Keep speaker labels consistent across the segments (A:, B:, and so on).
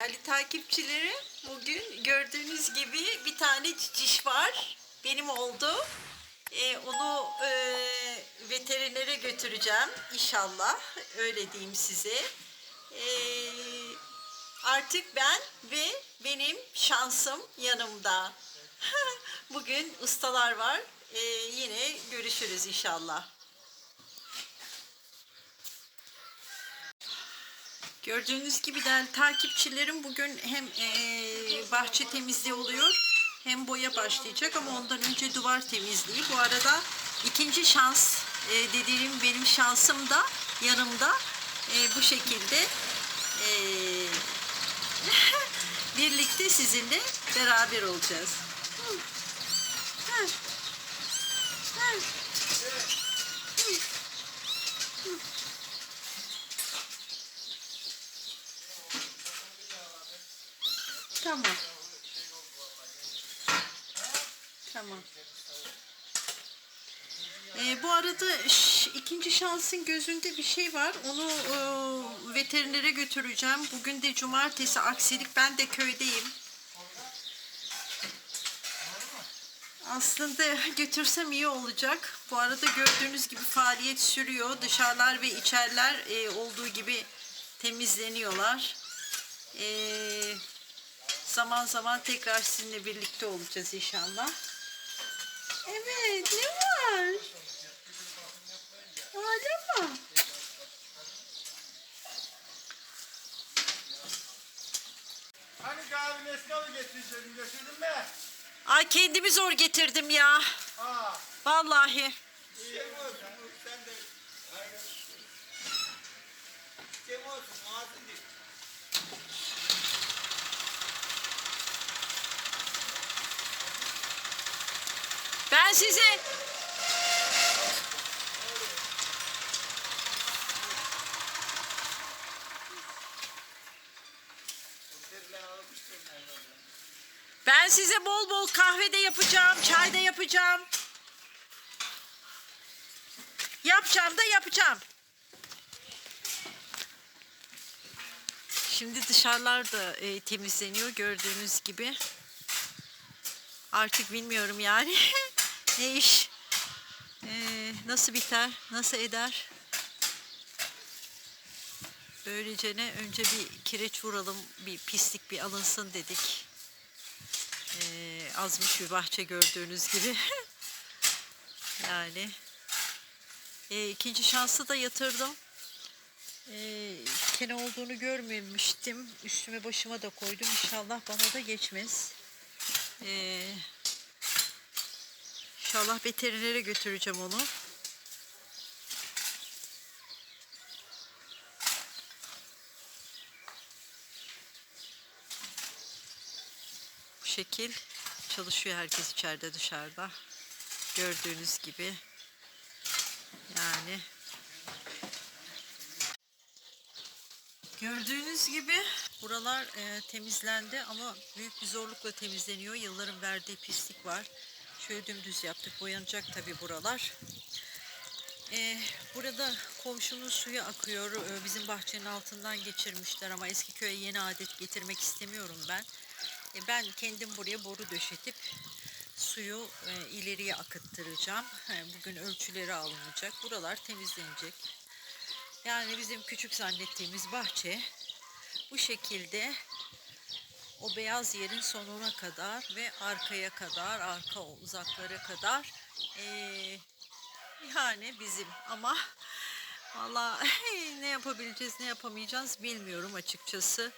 A: Ali takipçilerim bugün gördüğünüz gibi bir tane ciciş var. Benim oldu. Ee, onu e, veterinere götüreceğim inşallah. Öyle diyeyim size. Ee, artık ben ve benim şansım yanımda. bugün ustalar var. Ee, yine görüşürüz inşallah. Gördüğünüz gibi değerli takipçilerim bugün hem eee, bahçe temizliği oluyor hem boya başlayacak ama ondan önce duvar temizliği. Bu arada ikinci şans eee, dediğim benim şansım da yanımda Eee, bu şekilde eee, birlikte sizinle beraber olacağız. Hı. Hı. Hı. Tamam. Tamam. Ee, bu arada ikinci şansın gözünde bir şey var. Onu e, veterinere götüreceğim. Bugün de cumartesi aksilik. Ben de köydeyim. Aslında götürsem iyi olacak. Bu arada gördüğünüz gibi faaliyet sürüyor. Dışarılar ve içeriler e, olduğu gibi temizleniyorlar. Eee Zaman zaman tekrar sizinle birlikte olacağız inşallah. Evet, ne var? Hala mı?
B: Hani kahve Nescafe getirecektin götürdün mü?
A: Ay kendimi zor getirdim ya.
B: Aa.
A: Vallahi.
B: Şey olsun sen de. Aynen. Şey olsun ağzın değil.
A: Ben size
B: ben
A: size bol bol kahve de yapacağım, çay da yapacağım. Yapacağım da yapacağım. Şimdi dışarılar da e, temizleniyor gördüğünüz gibi. Artık bilmiyorum yani ne iş e, nasıl biter, nasıl eder. Böylece ne önce bir kireç vuralım, bir pislik bir alınsın dedik. E, azmış bir bahçe gördüğünüz gibi. yani e, ikinci şansı da yatırdım. E, kene olduğunu görmemiştim. Üstüme başıma da koydum. İnşallah bana da geçmez. E, inşallah veterinere götüreceğim onu. Bu şekil çalışıyor herkes içeride dışarıda. Gördüğünüz gibi. Yani Gördüğünüz gibi buralar e, temizlendi ama büyük bir zorlukla temizleniyor. Yılların verdiği pislik var. Şöyle dümdüz yaptık. Boyanacak tabi buralar. E, burada komşunun suyu akıyor. E, bizim bahçenin altından geçirmişler ama eski köye yeni adet getirmek istemiyorum ben. E, ben kendim buraya boru döşetip suyu e, ileriye akıttıracağım. E, bugün ölçüleri alınacak. Buralar temizlenecek. Yani bizim küçük zannettiğimiz bahçe bu şekilde o beyaz yerin sonuna kadar ve arkaya kadar, arka uzaklara kadar eee, yani bizim ama valla ne yapabileceğiz ne yapamayacağız bilmiyorum açıkçası.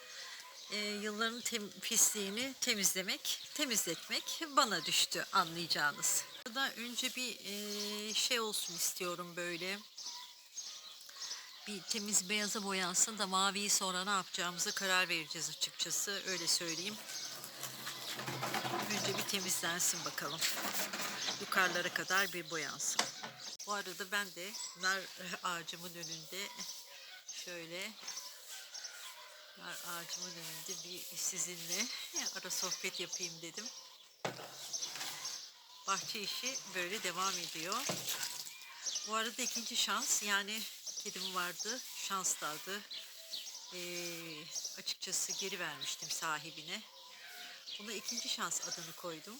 A: Eee, yılların tem- pisliğini temizlemek, temizletmek bana düştü anlayacağınız. Burada önce bir eee, şey olsun istiyorum böyle bir temiz beyaza boyansın da maviyi sonra ne yapacağımıza karar vereceğiz açıkçası. Öyle söyleyeyim. Önce bir temizlensin bakalım. Yukarılara kadar bir boyansın. Bu arada ben de nar ağacımın önünde şöyle nar ağacımın önünde bir sizinle ara sohbet yapayım dedim. Bahçe işi böyle devam ediyor. Bu arada ikinci şans yani kedim vardı şansladı. Ee, açıkçası geri vermiştim sahibine. Buna ikinci şans adını koydum.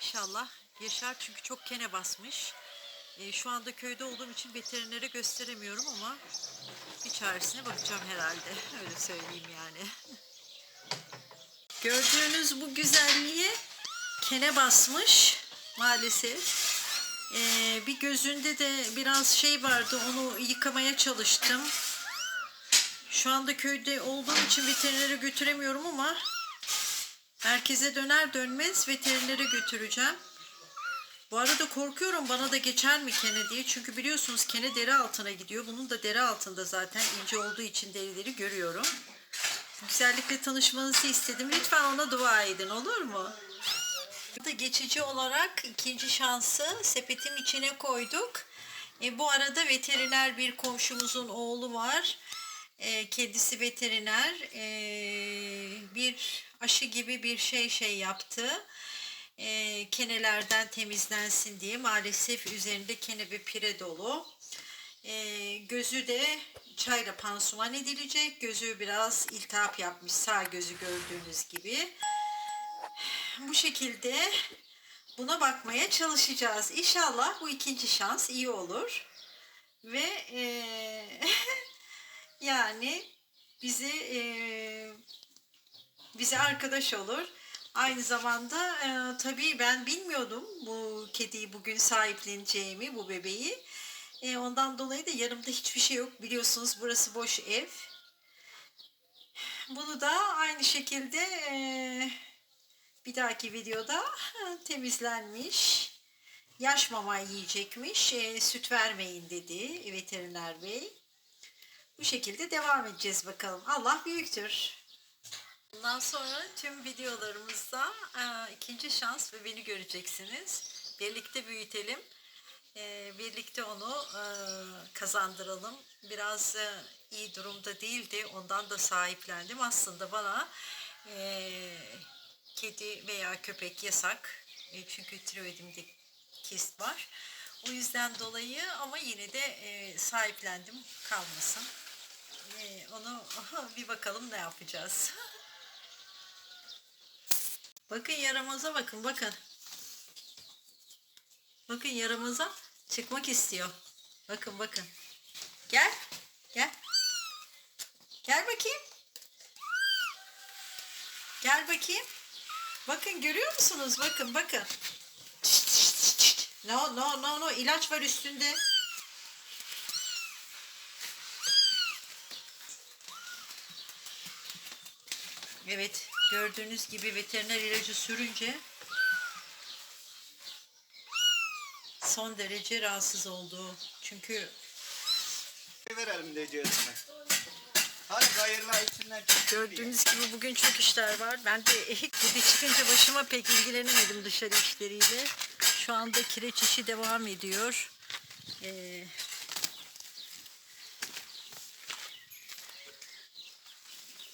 A: İnşallah yaşar çünkü çok kene basmış. Ee, şu anda köyde olduğum için veterinere gösteremiyorum ama bir çaresine bakacağım herhalde. Öyle söyleyeyim yani. Gördüğünüz bu güzelliğe kene basmış maalesef. Ee, bir gözünde de biraz şey vardı onu yıkamaya çalıştım. Şu anda köyde olduğum için veterinere götüremiyorum ama merkeze döner dönmez veterinere götüreceğim. Bu arada korkuyorum bana da geçer mi kene diye. Çünkü biliyorsunuz kene deri altına gidiyor. Bunun da deri altında zaten ince olduğu için derileri görüyorum. Güzellikle tanışmanızı istedim. Lütfen ona dua edin olur mu? Burada geçici olarak ikinci şansı sepetin içine koyduk. E, bu arada veteriner bir komşumuzun oğlu var. E, kendisi veteriner. E, bir aşı gibi bir şey şey yaptı. E, kenelerden temizlensin diye maalesef üzerinde kene ve pire dolu. E, gözü de çayla pansuman edilecek. Gözü biraz iltihap yapmış sağ gözü gördüğünüz gibi bu şekilde buna bakmaya çalışacağız. İnşallah bu ikinci şans iyi olur. Ve eee, yani bizi eee, bize arkadaş olur. Aynı zamanda eee, tabii ben bilmiyordum bu kediyi bugün sahipleneceğimi, bu bebeği. Eee, ondan dolayı da yanımda hiçbir şey yok. Biliyorsunuz burası boş ev. Bunu da aynı şekilde eee bir dahaki videoda temizlenmiş. Yaş mama yiyecekmiş. e, süt vermeyin dedi veteriner bey. Bu şekilde devam edeceğiz bakalım. Allah büyüktür. Bundan sonra tüm videolarımızda e, ikinci şans ve beni göreceksiniz. Birlikte büyütelim. E, birlikte onu e, kazandıralım. Biraz e, iyi durumda değildi. Ondan da sahiplendim. Aslında bana e, kedi veya köpek yasak. E, çünkü tiroidimde kist var. O yüzden dolayı ama yine de e, sahiplendim kalmasın. E, onu bir bakalım ne yapacağız. bakın yaramaza bakın bakın. Bakın yaramaza çıkmak istiyor. Bakın bakın. Gel. Gel. Gel bakayım. Gel bakayım. Bakın görüyor musunuz? Bakın bakın. No no no no ilaç var üstünde. Evet gördüğünüz gibi veteriner ilacı sürünce son derece rahatsız oldu. Çünkü
B: Verelim diyeceğiz mi? Hadi hayırlı içinden çık.
A: Gördüğünüz gibi bugün çok işler var. Ben de kedi çıkınca başıma pek ilgilenemedim dışarı işleriyle. Şu anda kireç işi devam ediyor. Ee,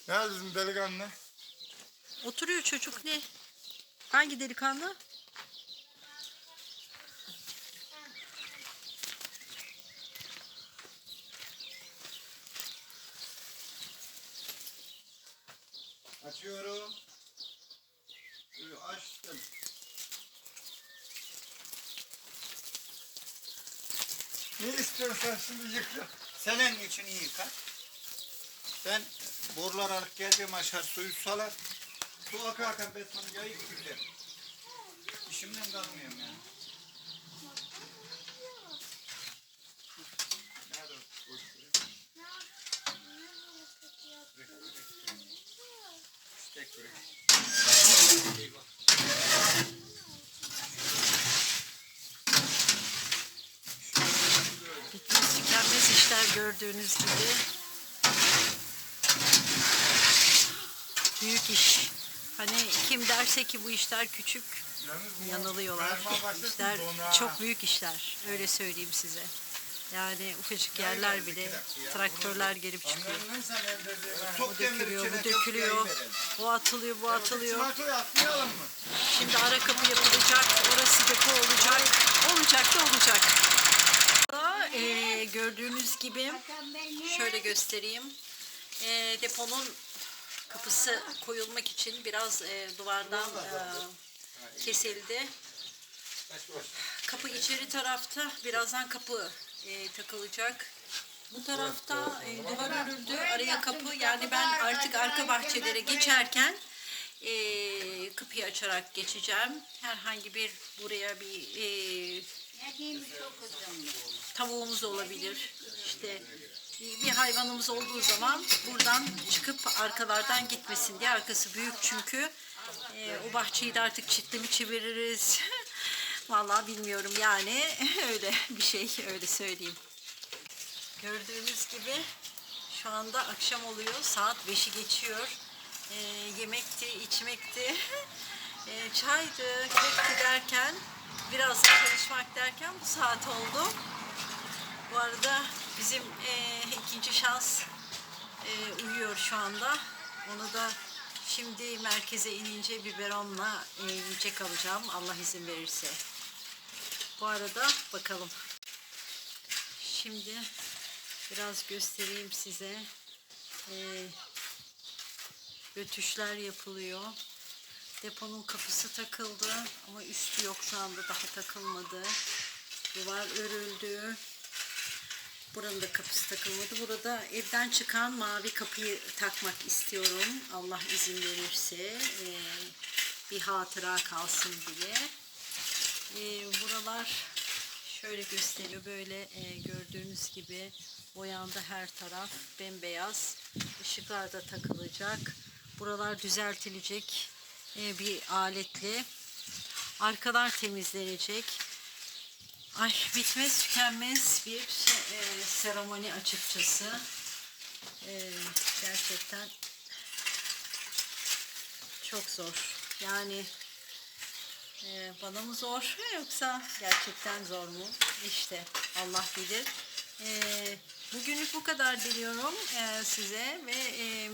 B: Ne bizim delikanlı?
A: oturuyor çocuk ne? Hangi delikanlı?
B: Açıyorum. Açtım. Ne istiyorsan şimdi yıkla. Senin için iyi yıka. Ben borular alıp geleceğim aşağı suyu salar. Su akarken betonu yayıp giderim. İşimden kalmıyorum yani. Nerede o? Boş ver. İşte kürek. Eyvah.
A: Bitmez tükenmez işler gördüğünüz gibi. Büyük iş. Hani kim derse ki bu işler küçük yanılıyorlar. İşler çok büyük işler. Öyle söyleyeyim size. Yani ufacık yerler bile traktörler gelip çıkıyor. Bu dökülüyor, bu dökülüyor. Bu atılıyor, bu atılıyor. Şimdi ara kapı yapılacak, orası depo olacak. Olacak da olacak. Ee, gördüğünüz gibi şöyle göstereyim. e, deponun kapısı koyulmak için biraz e, duvardan e, kesildi. Kapı içeri tarafta. Birazdan kapı e, takılacak. Bu tarafta e, duvar örüldü. Araya kapı. Yani ben artık arka bahçelere geçerken e, kapıyı açarak geçeceğim. Herhangi bir buraya bir e, tavuğumuz olabilir. İşte bir hayvanımız olduğu zaman buradan çıkıp arkalardan gitmesin diye arkası büyük çünkü Ee, o bahçeyi de artık çitle mi çeviririz vallahi bilmiyorum yani öyle bir şey öyle söyleyeyim. Gördüğünüz gibi şu anda akşam oluyor saat 5'i geçiyor Ee, yemekti içmekti ee, çaydı kekti derken biraz da çalışmak derken bu saat oldu. Bu arada bizim e, ikinci şans e, uyuyor şu anda. Onu da şimdi merkeze inince biberonla e, yiyecek alacağım Allah izin verirse. Bu arada bakalım. Şimdi biraz göstereyim size. E, rötuşlar yapılıyor. Deponun kapısı takıldı ama üstü yok şu anda daha takılmadı. Duvar örüldü. Buranın da kapısı takılmadı. Burada evden çıkan mavi kapıyı takmak istiyorum. Allah izin verirse. Ee, bir hatıra kalsın diye. Ee, buralar şöyle gösteriyor. Böyle e, gördüğünüz gibi boyandı her taraf. Bembeyaz. Işıklar da takılacak. Buralar düzeltilecek e, bir aletle. Arkalar temizlenecek. Ay bitmez tükenmez bir e, seremoni açıkçası. E, gerçekten çok zor. Yani e, bana mı zor yoksa gerçekten zor mu? İşte Allah bilir. E, bugünlük bu kadar diliyorum e, size ve e,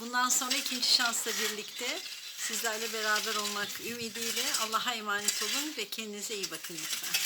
A: bundan sonra ikinci şansla birlikte sizlerle beraber olmak ümidiyle Allah'a emanet olun ve kendinize iyi bakın lütfen.